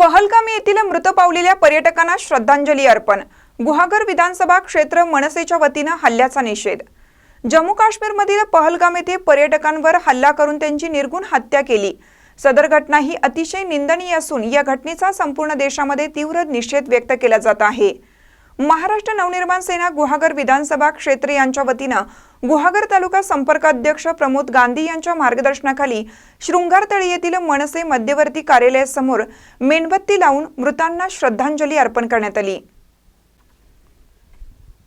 पहलगाम येथील मृत पावलेल्या पर्यटकांना श्रद्धांजली अर्पण. गुहागर विधानसभा क्षेत्र मनसेच्या वतीनं हल्ल्याचा निषेध. जम्मू काश्मीरमधील पहलगाम येथे पर्यटकांवर हल्ला करून त्यांची निर्गुण हत्या केली. सदर घटना ही अतिशय निंदनीय असून या घटनेचा संपूर्ण देशामध्ये तीव्र निषेध व्यक्त केला जात आहे. महाराष्ट्र नवनिर्माण सेना गुहागर विधानसभा क्षेत्र यांच्या वतीनं गुहागर तालुका संपर्क अध्यक्ष प्रमोद गांधी यांच्या मार्गदर्शनाखाली शृंगारतळी येथील मनसे मध्यवर्ती कार्यालयासमोर मेणबत्ती लावून मृतांना श्रद्धांजली अर्पण करण्यात आली.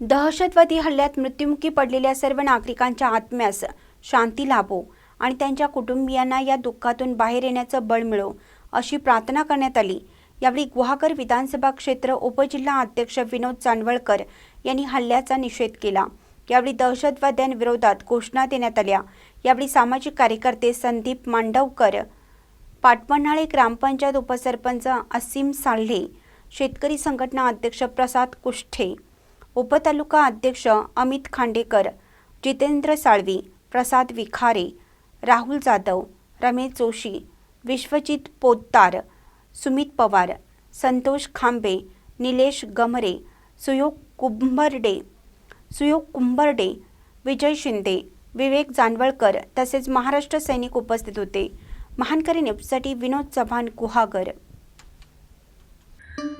दहशतवादी हल्ल्यात मृत्युमुखी पडलेल्या सर्व नागरिकांच्या आत्म्यास शांती लाभो आणि त्यांच्या कुटुंबियांना या दुःखातून बाहेर येण्याचं बळ मिळो अशी प्रार्थना करण्यात आली. यावेळी गुहागर विधानसभा क्षेत्र उपजिल्हा अध्यक्ष विनोद चांदवळकर यांनी हल्ल्याचा निषेध केला. यावेळी दहशतवाद्यांविरोधात घोषणा देण्यात आल्या. यावेळी सामाजिक कार्यकर्ते संदीप मांडवकर पाटपन्हाळे ग्रामपंचायत उपसरपंच असीम साल्हे शेतकरी संघटना अध्यक्ष प्रसाद कुष्ठे उपतालुका अध्यक्ष अमित खांडेकर जितेंद्र साळवी प्रसाद विखारे राहुल जाधव रमेश जोशी विश्वजित पोद्दार सुमित पवार संतोष खांबे निलेश गमरे सुयोग कुंभर्डे सुयोग कुंभर्डे विजय शिंदे विवेक जानवळकर तसेच महाराष्ट्र सैनिक उपस्थित होते. महानकरी न्यूजसाठी विनोद चव्हाण गुहागर.